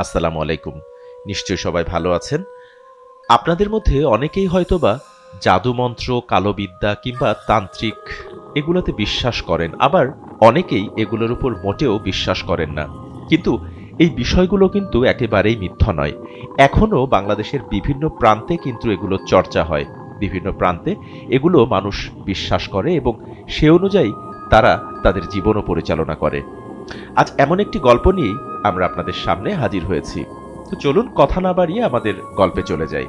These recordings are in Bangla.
আসসালামু আলাইকুম। নিশ্চয়ই সবাই ভালো আছেন। আপনাদের মধ্যে অনেকেই হয়তোবা জাদুমন্ত্র, কালোবিদ্যা কিংবা তান্ত্রিক এগুলোতে বিশ্বাস করেন, আবার অনেকেই এগুলোর উপর মোটেও বিশ্বাস করেন না। কিন্তু এই বিষয়গুলো কিন্তু একেবারেই মিথ্যা নয়। এখনও বাংলাদেশের বিভিন্ন প্রান্তে কিন্তু এগুলো চর্চা হয়। বিভিন্ন প্রান্তে এগুলো মানুষ বিশ্বাস করে এবং সে অনুযায়ী তারা তাদের জীবনও পরিচালনা করে। আজ এমন একটি গল্প নিয়েই আমরা আপনাদের সামনে হাজির হয়েছি। তো চলুন কথা না বাড়িয়ে আমাদের গল্পে চলে যাই।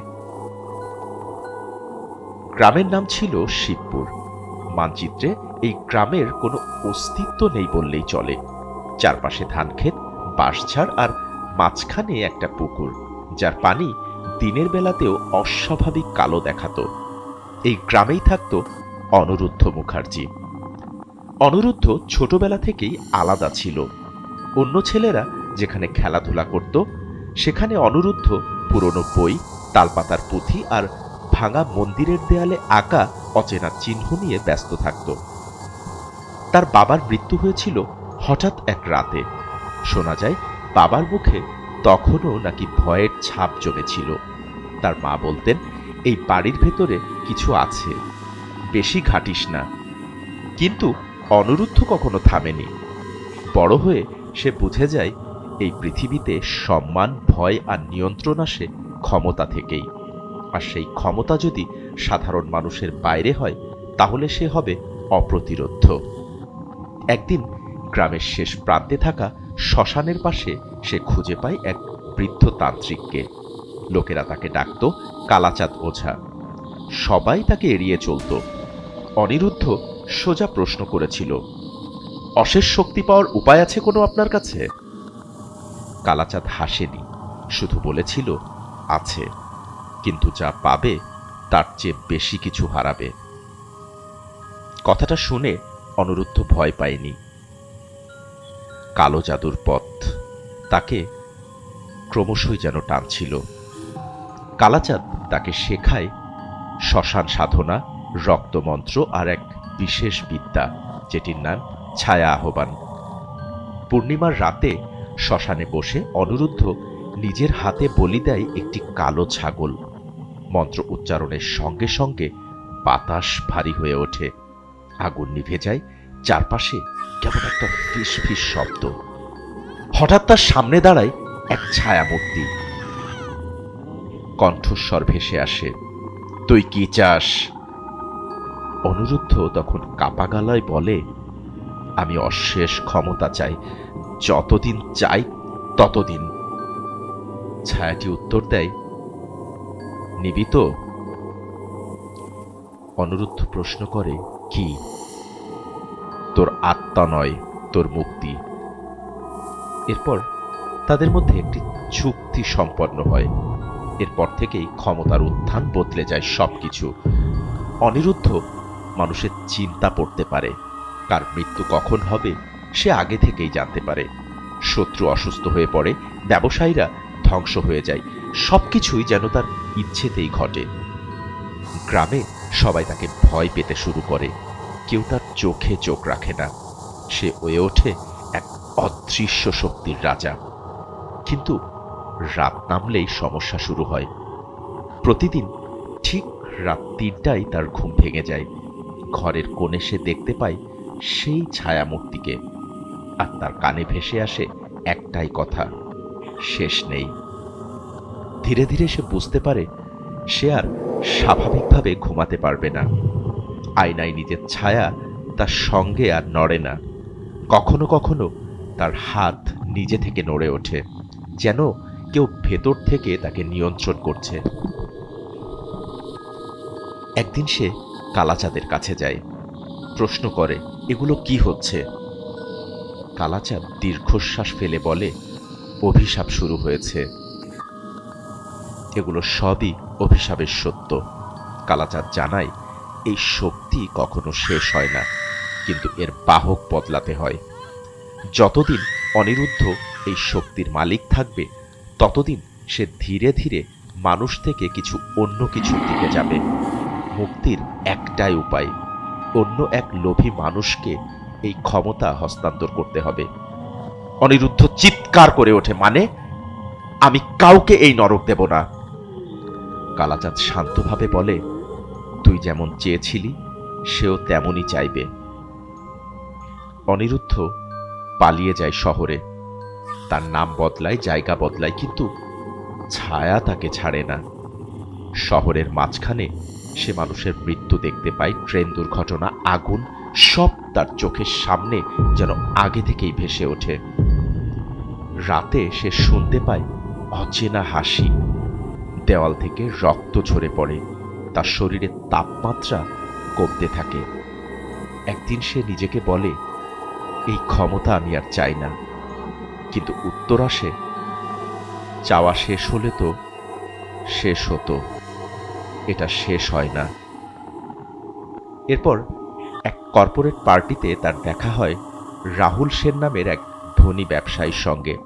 গ্রামের নাম ছিল শিবপুর। মানচিত্রে এই গ্রামের কোনো অস্তিত্ব নেই বললেই চলে। চারপাশে ধানক্ষেত, বাঁশঝাড় আর মাঝখানে একটা পুকুর, যার পানি দিনের বেলাতেও অস্বাভাবিক কালো দেখাতো। এই গ্রামেই থাকতো অনিরুদ্ধ মুখার্জি। অনিরুদ্ধ ছোটবেলা থেকেই আলাদা ছিল। অন্য ছেলেরা যেখানে খেলাধুলা করত, সেখানে অনুরুদ্ধ পুরনো বই, তালপাতার পুঁথি আর ভাঙা মন্দিরের দেয়ালে আঁকা অচেনা চিহ্ন নিয়ে ব্যস্ত থাকত। তার বাবার মৃত্যু হয়েছিল হঠাৎ এক রাতে। শোনা যায়, বাবার মুখে তখনও নাকি ভয়ের ছাপ জমেছিল। তার মা বলতেন, এই বাড়ির ভেতরে কিছু আছে, বেশি ঘাটিস না। কিন্তু অনিরুদ্ধ কখনো থামেনি। বড় হয়ে সে বুঝে যায় এই পৃথিবীতে সম্মান, ভয় আর নিয়ন্ত্রণ আসে ক্ষমতা থেকেই। আর সেই ক্ষমতা যদি সাধারণ মানুষের বাইরে হয়, তাহলে সে হবে অপ্রতিরোধ্য। একদিন গ্রামের শেষ প্রান্তে থাকা শ্মশানের পাশে সে খুঁজে পায় এক বৃদ্ধ তান্ত্রিককে। লোকেরা তাকে ডাকত কালাচাঁদ ওঝা। সবাই তাকে এড়িয়ে চলত। অনিরুদ্ধ সোজা প্রশ্ন করেছিল, অশেষ শক্তি পাওয়ার উপায় আছে কোনো আপনার কাছে? কালাচাঁদ হাসেনি, শুধু বলেছিল, আছে, কিন্তু যা পাবে, তার চেয়ে বেশি কিছু হারাবে। কথাটা শুনে অনুরুদ্ধ ভয় পায়নি। কালো জাদুর পথ তাকে ক্রমশই যেন টানছিল। কালাচাঁদ তাকে শেখায় শ্মশান সাধনা, রক্তমন্ত্র আর এক বিশেষ বিদ্যা, যেটির নাম ছায়া আহ্বান। পূর্ণিমার রাতে শ্মশানে বসে অনুরুদ্ধ নিজের হাতে বলি দেয় একটি কালো ছাগল। মন্ত্র উচ্চারণের সঙ্গে সঙ্গে বাতাস ভারী হয়ে ওঠে। আগুন নিভে যায়, চারপাশে কেমন একটা ফিস ফিস শব্দ। হঠাৎ তার সামনে দাঁড়ায় এক ছায়ামূর্তি। কণ্ঠস্বর ভেসে আসে, তুই কি চাস? অনুরুদ্ধ তখন কাপা গালায় বলে, আমি অশেষ ক্ষমতা চাই। যতদিন চাই, ততদিন। ছায়াটি উত্তর দেয় নিবি তো অনুরুদ্ধ প্রশ্ন করে, কি? তোর আত্মা নয়, তোর মুক্তি। এরপর তাদের মধ্যে একটি চুক্তি সম্পন্ন হয়। এরপর থেকেই ক্ষমতার উত্থান বদলে যায় সবকিছু। অনিরুদ্ধ মানুষের চিন্তা পড়তে পারে, কার মৃত্যু কখন হবে সে আগে থেকেই জানতে পারে। শত্রু অসুস্থ হয়ে পড়ে, ব্যবসায়ীরা ধ্বংস হয়ে যায়। সবকিছুই যেন তার ইচ্ছেতেই ঘটে। গ্রামে সবাই তাকে ভয় পেতে শুরু করে। কেউ তার চোখে চোখ রাখে না। সে হয়ে ওঠে এক অদৃশ্য শক্তির রাজা। কিন্তু রাত নামলেই সমস্যা শুরু হয়। প্রতিদিন ঠিক রাত তিনটায় তার ঘুম ভেঙে যায়। ঘরের কোণে সে দেখতে পায় সেই ছায়ামূর্তিকে। আর তার কানে ভেসে আসে একটাই কথা, শেষ নেই। ধীরে ধীরে সে বুঝতে পারে সে আর স্বাভাবিকভাবে ঘুমাতে পারবে না। আয়নায় নিজের ছায়া তার সঙ্গে আর নড়ে না। কখনো কখনো তার হাত নিজে থেকে নড়ে ওঠে, যেন কেউ ভেতর থেকে তাকে নিয়ন্ত্রণ করছে। একদিন সে কালাচাঁদের কাছে যায়, প্রশ্ন করে, এগুলো কি হচ্ছে? কালাচাঁদ দীর্ঘশ্বাস ফেলে বলে, অভিশাপ শুরু হয়েছে। এগুলো সবই অভিশাপের সত্য। কালাচাঁদ জানায়, এই শক্তি কখনো শেষ হয় না, কিন্তু এর বাহক বদলাতে হয়। যতদিন অনিরুদ্ধ এই শক্তির মালিক থাকবে, ততদিন সে ধীরে ধীরে মানুষ থেকে কিছু অন্য কিছুর দিকে যাবে। মুক্তির একটাই উপায়, অন্য এক লোভী মানুষকে এই ক্ষমতা হস্তান্তর করতে হবে। অনিরুদ্ধ চিৎকার করে ওঠে মানে আমি কাউকে এই নরক দেব না। কালাচাঁদ শান্তভাবে বলে, তুই যেমন চেয়েছিলি, সেও তেমনই চাইবে। অনিরুদ্ধ পালিয়ে যায় শহরে। তার নাম বদলায়, জায়গা বদলায়, কিন্তু ছায়া তাকে ছাড়ে না। শহরের মাঝখানে সে মানুষের মৃত্যু দেখতে পায়, ট্রেন দুর্ঘটনা, আগুন সব তার চোখের সামনে যেন আগে থেকেই ভেসে ওঠে। রাতে সে শুনতে পায় অচেনা হাসি। দেওয়াল থেকে রক্ত ঝরে পড়ে। তার শরীরের তাপমাত্রা কমতে থাকে। একদিন সে নিজেকে বলে, এই ক্ষমতা আমি আর চাই না। কিন্তু উত্তর আসে, চাওয়া শেষ হলে তো শেষ হতো। এটা শেষ হয় না। এরপর এক কর্পোরেট পার্টিতে তার দেখা হয় রাহুল সেন নামের এক ধনী ব্যবসায়ীর সঙ্গে।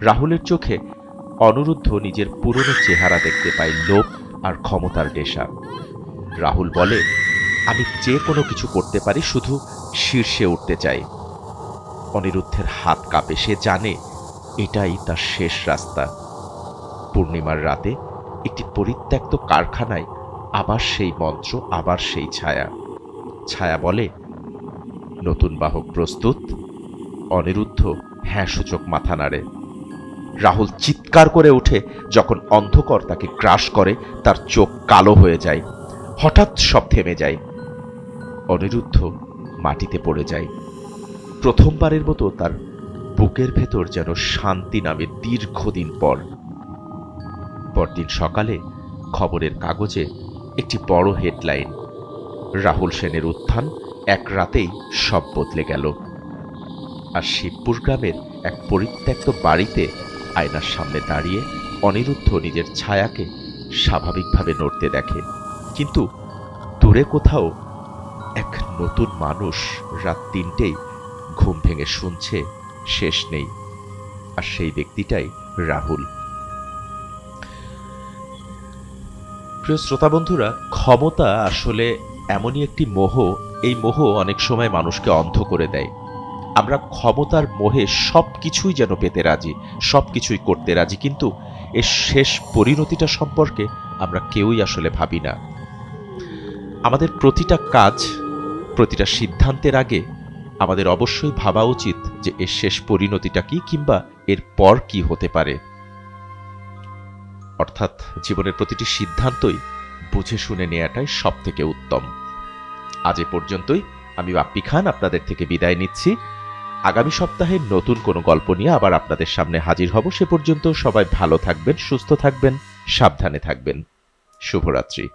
রাহুলের চোখে অনুরুদ্ধ নিজের পুরনো চেহারা দেখতে পায় লোভ আর ক্ষমতার নেশা। রাহুল বলে, আমি যে কোনো কিছু করতে পারি, শুধু শীর্ষে উঠতে চাই। অনিরুদ্ধের হাত কাঁপে, সে জানে এটাই তার শেষ রাস্তা। পূর্ণিমার রাতে একটি পরিত্যক্ত কারখানায় আবার সেই মন্ত্র, আবার সেই ছায়া। ছায়া বলে, নতুন বাহক প্রস্তুত? অনিরুদ্ধ হ্যাঁ সূচক মাথা নাড়ে। রাহুল চিৎকার করে ওঠে যখন অন্ধকর তাকে গ্রাস করে, তার চোখ কালো হয়ে যায়। হঠাৎ সব থেমে যায়। অনিরুদ্ধ মাটিতে পড়ে যায়। প্রথমবারের মতো তার বুকের ভেতর যেন শান্তি নামে দীর্ঘদিন পর। পরদিন সকালে খবরের কাগজে একটি বড় হেডলাইন রাহুল সেনের উত্থান এক রাতেই সব বদলে গেল। আর শিবপুর গ্রামের এক পরিত্যক্ত বাড়িতে আয়নার সামনে দাঁড়িয়ে অনিরুদ্ধ নিজের ছায়াকে স্বাভাবিকভাবে নড়তে দেখে। কিন্তু দূরে কোথাও এক নতুন মানুষ রাত তিনটেই ঘুম ভেঙে শুনছে, শেষ নেই। আর সেই ব্যক্তিটাই রাহুল। প্রিয় শ্রোতা বন্ধুরা, ক্ষমতা আসলে এমনই একটি মোহ, এই মোহ অনেক সময় মানুষকে অন্ধ করে দেয়। আমরা ক্ষমতার মোহে সব কিছুই যেন পেতে রাজি সব কিছুই করতে রাজি, কিন্তু এর শেষ পরিণতিটা সম্পর্কে আমরা কেউই আসলে ভাবি না। আমাদের প্রতিটা কাজ, প্রতিটা সিদ্ধান্তের আগে আমাদের অবশ্যই ভাবা উচিত যে এর শেষ পরিণতিটা কি কিংবা এর পর কি হতে পারে। অর্থাৎ জীবনের প্রতিটি সিদ্ধান্তই বুঝে শুনে নেওয়াটাই সব থেকে উত্তম। আজ এ পর্যন্তই। আমি বাপ্পি খান, আপনাদের থেকে বিদায় নিচ্ছি। আগামী সপ্তাহে নতুন কোনো গল্প নিয়ে আবার আপনাদের সামনে হাজির হব। সে পর্যন্ত সবাই ভালো থাকবেন, সুস্থ থাকবেন, সাবধানে থাকবেন। শুভরাত্রি।